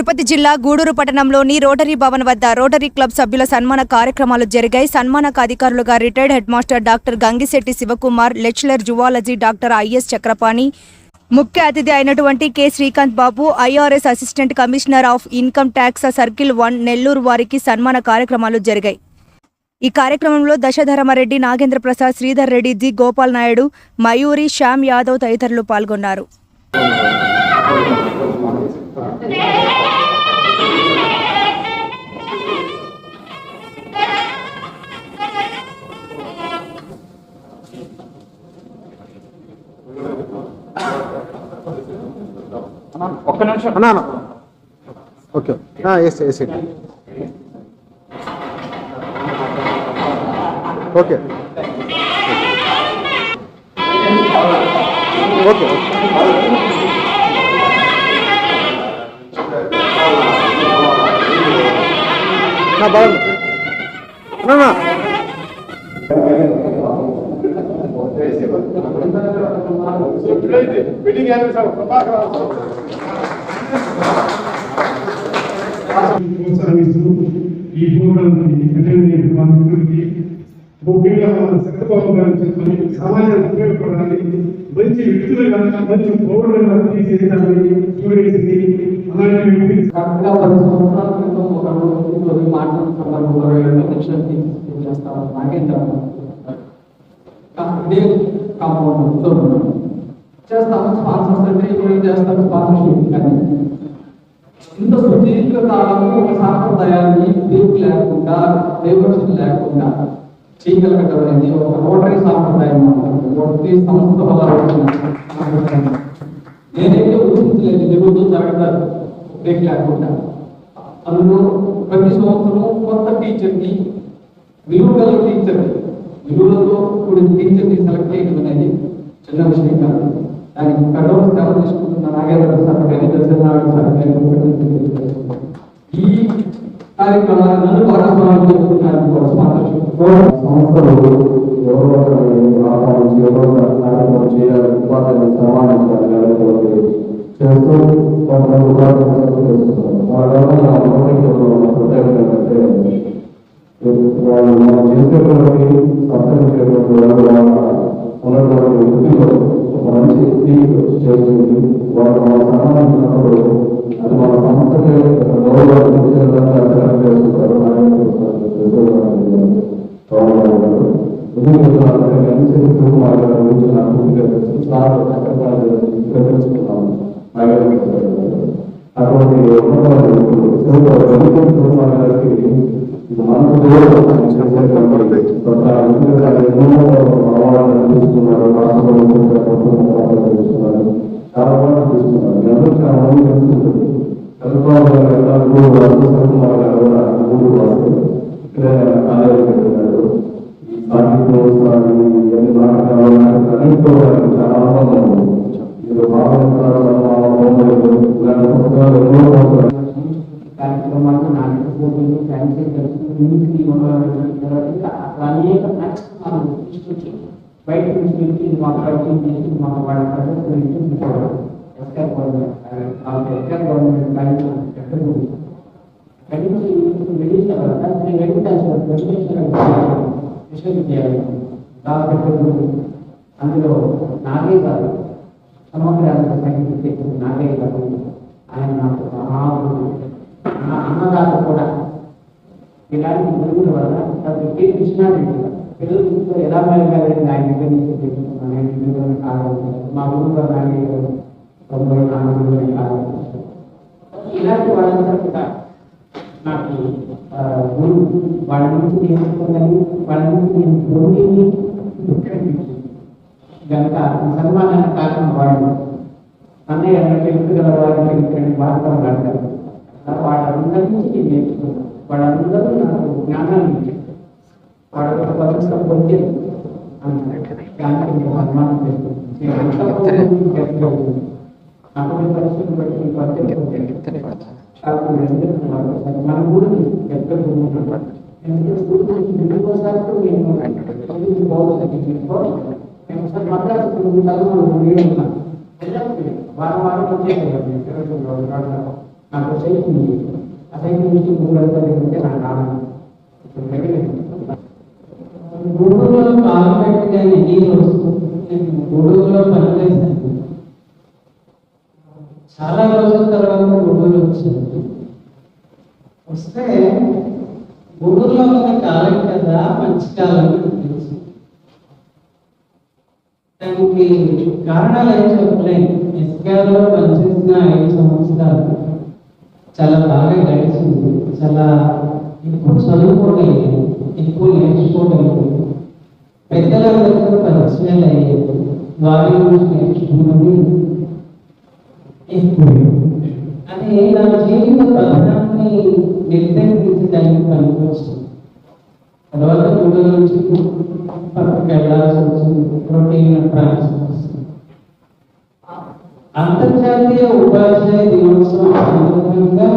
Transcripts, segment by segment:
తిరుపతి జిల్లా గూడూరు పట్టణంలోని రోటరీ భవన్ వద్ద రోటరీ క్లబ్ సభ్యుల సన్మాన కార్యక్రమాలు జరిగాయి. సన్మానక అధికారులుగా retired head master doctor Gangisetti Sivakumar lecturer zoology doctor I S Chakrapani ముఖ్య అతిథి అయినటువంటి K Srikanth Babu IRS assistant commissioner of income tax circle one Nellore వారికి సన్మాన కార్యక్రమాలు జరిగాయి. ఈ కార్యక్రమంలో దశధరమరెడ్డి నాగేంద్ర ప్రసాద్ శ్రీధర్ రెడ్డి జి గోపాల్ నాయుడు మయూరి శ్యామ్ యాదవ్ తదితరులు పాల్గొన్నారు. అన్నా. Okay yes yes okay okay బాగుంది అన్నా. ప్రోత్సహిస్తూ ఈ ప్రోగ్రాంకి అటెండ్ మా మిత్రులకి ముఖ్యంగా మన సత్యబాబు గారు చెప్పని సమాజానికి ఉపయోగపడాలి మంచి వ్యక్తులుగా మంచి పౌరులుగా తీసేదాన్ని స్టూడెంట్స్ని అలాంటి వ్యక్తి కరెక్ట్గా నాగేంద్ర ఇదే కాంపౌండ్ చేస్తాము స్పాన్సర్స్ అంటే ఏం చేస్తారు స్పాన్సర్షిప్ కానీ ఇంత సుదీర్ఘ కాలము ఒక సాంప్రదాయాన్ని బ్రేక్ లేకుండా డైవర్షన్ లేకుండా చేయగలగడం అనేది ఒక రోటరీ సాంప్రదాయం అన్నమాట. రోటరీ సంస్థ వల్ల నేనైతే ఊహించలేదు జరుగుతూ జరగదు బ్రేక్ లేకుండా అందులో ప్రతి సంవత్సరం కొత్త టీచర్ని విలువ గల టీచర్ విలువలతో కూడిన టీచర్ని సెలెక్ట్ చేయడం అనేది చిన్న విషయం కాదు. కఠోర సేవ తీసుకుంటున్న నాగేంద్ర సార్ కానీ దర్శనారాయణ సార్ కానీ ఈ కార్యక్రమాలను నన్ను భాగస్వామ్యం కూడా స్పాన్సర్షిప్ సంస్థలు కార్యక్రమం చేయాలి ఉపాధ్యాయులు సమానించాలి చేస్తూ కొంతమంది చేస్తున్నారు. ప్రత్యేకత వాళ్ళు మనం చేసేటువంటి ఉన్నటువంటి మంచి తీరు చేస్తుంది వాళ్ళు మనం సన్మానించినప్పుడు అది మన సంస్థకే గౌరవాన్ని ఇచ్చేదాన్ని అర్థం చేస్తున్నారు అటువంటి కార్యక్రమాలు చాలా పెట్టినారు నాకు చాలా క్యాన్సర్ ఉంది అనేక కార్యక్రమాలు తీసుకొచ్చి బయట నుంచి వెళ్ళి మాకు పరిచయం చేసి మాకు వాళ్ళ ప్రజలు గురించి తీసుకోవడం ఎస్ఆర్ గవర్నమెంట్ ఎస్ఆర్ గవర్నమెంట్ కార్యక్రమం ఎక్కడ ఉంది? విశ్వవిద్యాలయం అందులో నాగయ్య గారు సమగ్ర సంగీత నాగయ్య గారు ఆయన నాకు మహాగురు నా అన్నదాత కూడా. ఇలాంటి గురువుల వల్ల అది కె కృష్ణారెడ్డి గారు ఎలా మెలగాలని ఆయన దగ్గర నుంచి తెలుసుకున్నాను ఆయన ఇందులోని కాలం మా గురువు నాగయ్య గారు తొంభై నాలుగులోని కాలం ఇలాంటి వాళ్ళంతా కూడా నాకు గురువు వాళ్ళ నుంచి నేర్చుకున్నది వాళ్ళ నుంచి నేను పొందింది కనిపించింది కనుక సన్మానానికి కారణం వాళ్ళు. అన్నయ్య అన్నట్టు ఎత్తుగల వారిని ఇక్కడ వార్తలు అంటారు వాళ్ళందరి నుంచి నేను నేర్చుకున్నాను వాళ్ళందరూ నాకు జ్ఞానాన్ని ఇచ్చారు వాళ్ళ ఒక పవిత్ర పొందే దానికి నేను సన్మానం చేస్తున్నాను అటువంటి పరిస్థితులు బట్టి ఈ పద్ధతి నాకు రెండు మన ఊరిని ఎక్కడ ఎందుకంటే ఊరి నుంచి దిగుకోసారి నేను చదువుకు పోవాలి నేను ఒకసారి మద్రాసు చదువు నేను ఉన్నాను వారం వారం వచ్చేది నాకు సైకిల్ ఉంది ఆ సైకిల్ నుంచి మూడు వెళ్తే నాకు రావాలి ఇప్పుడు మిగిలింది. గూడూరులో కాలు పెట్టగానే నీరు వస్తుంది నేను గూడూరులో పనిచేశాను చాలా రోజుల తర్వాత గూడూరు వచ్చింది వస్తే గూడూరులో ఉన్న కాలం కదా మంచి కాలం అని దానికి కారణాలు ఏం చెప్పలేను ఎస్కేఆర్లో పనిచేసిన ఐదు సంవత్సరాలు చాలా బాగా గడిచింది చాలా ఎక్కువ చదువుకోలేదు ఎక్కువ నేర్చుకోగలిగింది పెద్దలందరితో పరిచయాలు అయ్యాయి. వారి గురించి నేర్చుకున్నది ఎక్కువ. అది నా జీవిత పథకాన్ని నిర్దేశించడానికి పనికొచ్చింది. తర్వాత మూడు నుంచి పక్కకి వెళ్ళాల్సి వచ్చింది. ప్రోటీన్ ట్రాన్స్ఫర్ అంతర్జాతీయ ఉపాధ్యాయ దినోత్సవం సందర్భంగా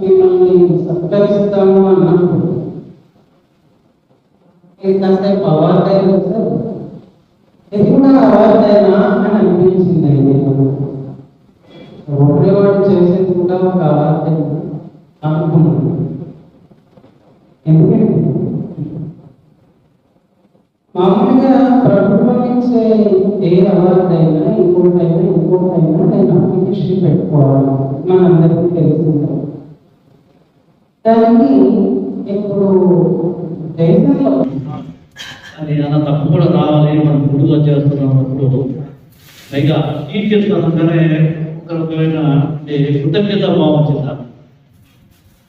మిమ్మల్ని సత్కరిస్తాము అన్నప్పుడు ఇది కాసేపు అవార్డు అయింది సార్ ఇది కూడా అవార్డు అయినా అని అనిపించింది అండి ఒకటే వాడు చేసేది కూడా ఒక అవార్డు అనుకున్నాను. ఎందుకంటే మామూలుగా ప్రభుత్వం ఇచ్చే ఏ అవార్డు అయినా ఇంకోటి అయినా ఇంకోటి అయినా నేను అప్లికేషన్ పెట్టుకోవాలి. మనందరికీ తెలిసిందే. దానికి ఇప్పుడు దేశంలో అది అలా తప్పు కూడా రావాలి మనం గుడిలో చేస్తున్నప్పుడు. పైగా టీచర్స్ అనగానే ఒక రకమైన అంటే కృతజ్ఞత భావం వచ్చిందా?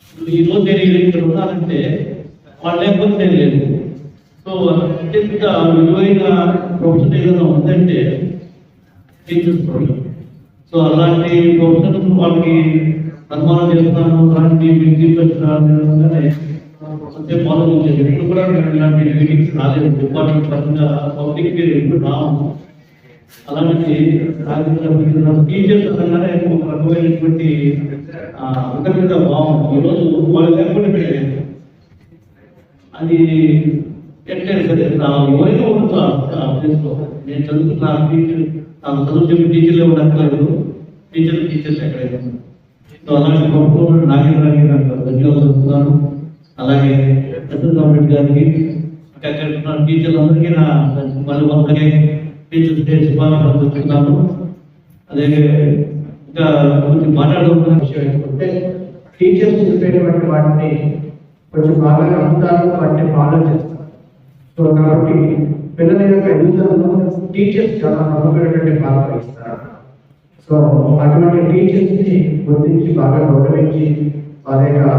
ఇప్పుడు ఈ రోజు నేను ఇక్కడ ఉన్నానంటే వాళ్ళు లేకపోతే నేను లేదు సో అత్యంత విలువైన ప్రొఫెషన్ ఏదైనా ఉందంటే టీచర్స్ ప్రొఫెషన్ సో అలాంటి ప్రొఫెషన్ వాళ్ళకి సన్మానం చేస్తాను అలాంటి వ్యక్తి పెట్టాలనే అంటే ఆలోచించేది ఇప్పుడు కూడా నేను ఇలాంటి మీటింగ్స్ రాలేదు. డిపార్ట్మెంట్ పరంగా పబ్లిక్ ఎప్పుడు రాము అలాంటి టీచర్స్ అనగానే ఒక రకమైనటువంటి అంతర్గత భావం. ఈరోజు వాళ్ళు లేకుండా అది ఎట్లయినా సరే నా ఎవరైనా ఉండొచ్చు ఆ ప్లేస్లో నేను చదువుతున్న టీచర్ నాకు చదువు చెప్పి టీచర్లే ఉండక్కర్లేదు టీచర్ టీచర్స్ ఎక్కడైనా సో అలాంటి గొప్ప నాగేంద్ర గారికి ధన్యవాదాలు చెప్తున్నాను అలాగే ప్రసన్న గవర్నమెంట్ గారికి అక్కడ ఉన్న టీచర్లందరికీ నా మళ్ళీ వాళ్ళకి టీచర్స్ డే శుభాకాంక్షలు చెప్తున్నాను అదే ఇంకా కొంచెం మాట్లాడుతున్న విషయం ఏంటంటే టీచర్స్ చెప్పేటువంటి వాటిని కొంచెం బాగా నమ్ముతారు వాటిని ఫాలో చేస్తారు. సో కాబట్టి పిల్లల యొక్క ఎదుగుదలలో టీచర్స్ చాలా నమ్మకమైనటువంటి పాత్ర ఇస్తారు సో అటువంటి టీచర్స్ని గుర్తించి బాగా గౌరవించి వారి యొక్క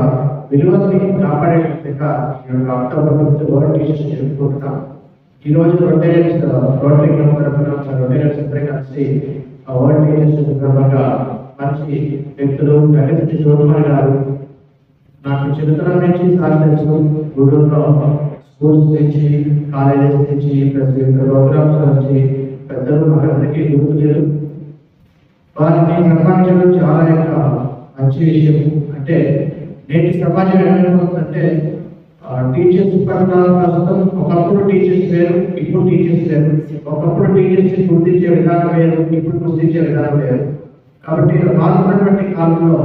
విలువల్ని కాపాడేటట్టుగా విధంగా ఈ యొక్క అక్టోబర్ ఫిఫ్త్ వరల్డ్ టీచర్స్ జరుపుకుంటున్నాం ఈ రోజు రొటేరియన్స్ రోటరీ క్లబ్ తరఫున రొటేరియన్స్ అందరూ కలిసి ఆ వరల్డ్ టీచర్స్ సందర్భంగా మంచి వ్యక్తులు గణపతి చోటుమల్ గారు నాకు చిన్నతనం నుంచి సాధించు తెలుసు స్కూల్స్ నుంచి కాలేజెస్ నుంచి ప్లస్ వివిధ ప్రోగ్రామ్స్ నుంచి పెద్దలు మనందరికీ గుర్తు లేదు వారిని సన్మానించడం చాలా యొక్క మంచి విషయం అంటే నేటి సమాజం ఏమైపోతుందంటే టీచర్స్ పట్ల ప్రస్తుతం ఒకప్పుడు టీచర్స్ వేరు ఇప్పుడు టీచర్స్ వేరు. ఒకప్పుడు టీచర్స్ గుర్తించే విధానం వేరు ఇప్పుడు గుర్తించే విధానం వేరు. కాబట్టి మారుతున్నటువంటి కాలంలో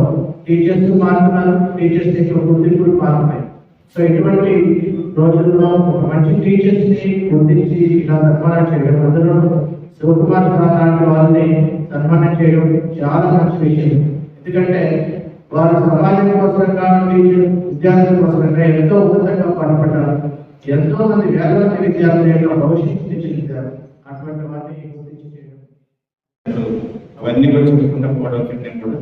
టీచర్స్ మారుతున్నారు టీచర్స్ యొక్క గుర్తింపులు మారుతున్నాయి. సో ఇటువంటి రోజుల్లో ఒక మంచి టీచర్స్ని గుర్తించి ఇలా సన్మానం చేయడం అందులో శివకుమార్ సార్ లాంటి వాళ్ళని సన్మానం చేయడం చాలా మంచి విషయం. ఎందుకంటే వారు సమాజం కోసం టీచర్ విద్యార్థుల కోసంగా ఎంతో ఉన్నతంగా పనిపడ్డారు ఎంతో మంది వేల మంది విద్యార్థుల యొక్క భవిష్యత్తు చెందారు అటువంటి వారిని గుర్తించి చేయడం. అవన్నీ కూడా చూసుకుంటా పోవడం కంటే కూడా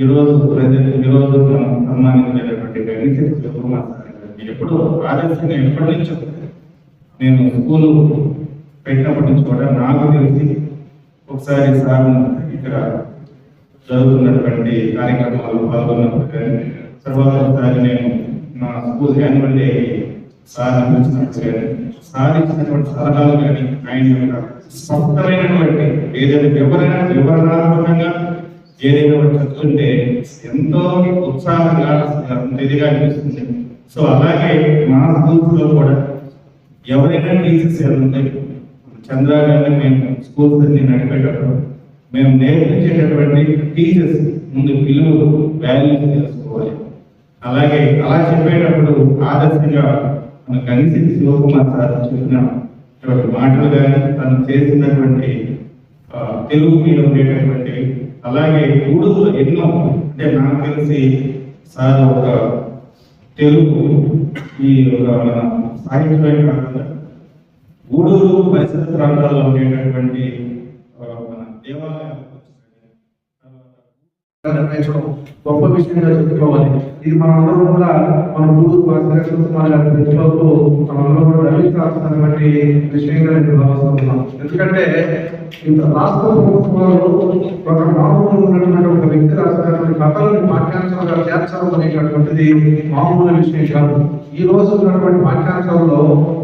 ఈరోజు ప్రజలు ఈరోజు మనం సన్మానించినటువంటి గణేశ్ శివకుమార్ సార్. గారికి ఎప్పుడు ఆదర్శంగా ఎప్పటి నుంచో నేను స్కూలు పెట్టినప్పటి నుంచి కూడా నాకు తెలిసి ఒకసారి సార్ ఇక్కడ జరుగుతున్నటువంటి కార్యక్రమాలు పాల్గొన్నప్పుడు కానీ తర్వాత ఒకసారి నేను నా స్కూల్ యాన్యువల్ డే సార్ పిలిచినప్పుడు కానీ సార్ ఇచ్చినటువంటి సలహాలు కానీ ఆయన యొక్క స్పష్టమైనటువంటి ఏదైనా వివరణ వివరణాత్మకంగా ఏదైనా ఒకటి చెప్తుంటే ఎంతో ఉత్సాహంగా ఇదిగా అనిపిస్తుంది. సో అలాగే మా స్కూల్స్లో కూడా ఎవరైనా టీచర్స్ ఎవరుంటే చంద్ర గారిని మేము స్కూల్స్ అన్ని నడిపేటప్పుడు మేము నేర్పించేటటువంటి టీచర్స్ ముందు పిల్లలు వాల్యూస్ తెలుసుకోవాలి. అలాగే అలా చెప్పేటప్పుడు ఆదర్శంగా మన కనిసి శివకుమార్ సార్ చెప్పినటువంటి మాటలు కానీ తను చేసినటువంటి తెలుగు మీద ఉండేటటువంటి అలాగే గూడూరులో ఎన్నో అంటే నాకు తెలిసి సార్ ఒక తెలుగు ఈ ఒక సాహిత్యమైన సాహిత్యమే కాకుండా గూడూరు పరిసర ప్రాంతాల్లో ఉండేటటువంటి ఆ, మన దేవాలయాలకు గొప్ప విషయంగా చెప్పుకోవాలి. ఇది మనందరం కూడా మన గురువు కుమార్ గారి ప్రతిభకు మనందరం కూడా గ్రహించాల్సినటువంటి విషయంగా నేను భావిస్తున్నాం ఎందుకంటే ఇంత రాష్ట్ర ప్రభుత్వాలు ఒక మామూలు ఉన్నటువంటి ఒక వ్యక్తి రాసినటువంటి కథలను పాఠ్యాంశాలుగా చేర్చడం అనేటటువంటిది మామూలు విషయం కాదు. ఈ రోజు ఉన్నటువంటి పాఠ్యాంశాల్లో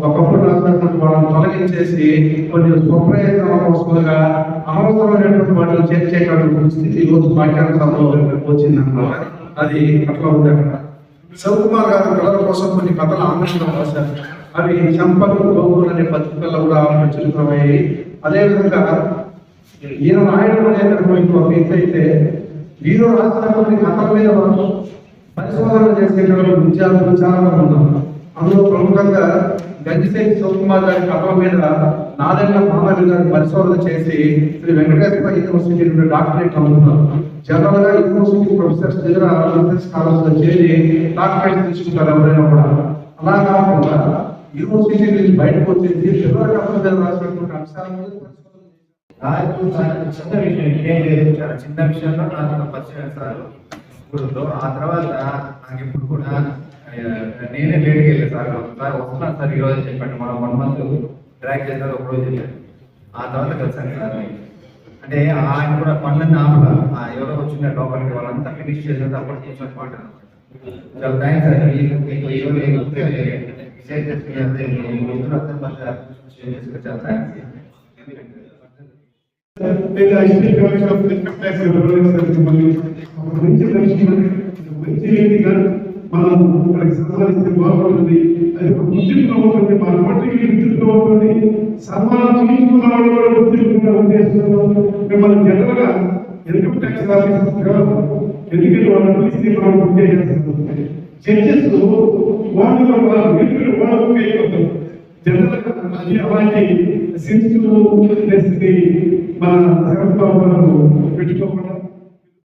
ఒకప్పుడు రాసినటువంటి వాళ్ళని తొలగించేసి కొన్ని స్వప్రయోజనాల కోసంగా అనవసరమైనటువంటి వాటిని చేర్చేటటువంటి స్థితి ఈ రోజు పాఠ్యాంశాల్లో వచ్చిందన్నమాట. అది అట్లా ఉంది అక్కడ. శివకుమార్ గారు పిల్లల కోసం కొన్ని కథలు ఆంగ్లంలో రాశారు అవి చంపలు గోగులు అనే పత్రికల్లో కూడా ప్రచురితమయ్యాయి అదేవిధంగా ఈయన రాయడం అనేటటువంటి ఒక అయితే వీరు రాసిన కొన్ని కథల మీద మనం పరిశోధన చేసేటువంటి విద్యార్థులు చాలా మంది ఉన్నారు. అందులో ప్రముఖంగా గంజిశెట్టి శివకుమార్ గారి కథల మీద నారాయణ మామయ్య గారు పరిశోధన చేసి శ్రీ వెంకటేశ్వర యూనివర్సిటీ నుండి డాక్టరేట్ అందుకున్నారు జనరల్గా యూనివర్సిటీ ప్రొఫెసర్స్ దగ్గర బిజినెస్ కాలేజ్లో చేరి డాక్టరేట్ తీసుకుంటారు ఎవరైనా కూడా. అలా కాకుండా యూనివర్సిటీ నుంచి బయటకు వచ్చేసి పిల్లల కథల మీద రాసినటువంటి అంశాల మీద నాకు చిన్న విషయం ఏం లేదు. చాలా చిన్న విషయంలో నాకు పరిచయం సార్. ఇప్పుడు ఆ తర్వాత నాకు ఇప్పుడు కూడా నేనే లేట్కి వెళ్ళాను సార్. సార్ వస్తున్నాను సార్ ఈ రోజు చెప్పండి. మనం వన్ మంత్ ట్రాక్ చేశారు ఒక రోజు వెళ్ళాను ఆ తర్వాత కలిసాను సార్. అంటే ఆయన కూడా పనులన్నీ ఆపల ఎవరో వచ్చిన లోపలికి వాళ్ళంతా ఫినిష్ చేసిన అప్పుడు కూర్చొని మాట. చాలా థ్యాంక్స్ సార్. మీకు షేర్ చేసుకుని చాలా థ్యాంక్స్ లేదా ఆఫ్ ఇన్కమ్ ట్యాక్స్ మంచి మంచి మనం మనకి సన్మానిస్తే బాగుంటుంది అది ఒక గుర్తింపుగా ఉంటుంది మన మట్టికి గుర్తింపుగా ఉంటుంది సన్మానం చేయించుకున్న వాళ్ళు కూడా గుర్తింపుగా ఉద్దేశంతో మిమ్మల్ని జనరల్గా ఇన్కమ్ ట్యాక్స్ ఆఫీసర్గా ఎందుకంటే వాళ్ళు పిలిస్తే మనం బుక్ చేసేస్తుంది జడ్జెస్ వాళ్ళు వీళ్ళు వాళ్ళు బుక్ అయిపోతారు జనరల్గా అది అలాంటి సెన్సిటివ్ మన ప్రభుత్వం పెట్టుకోకుండా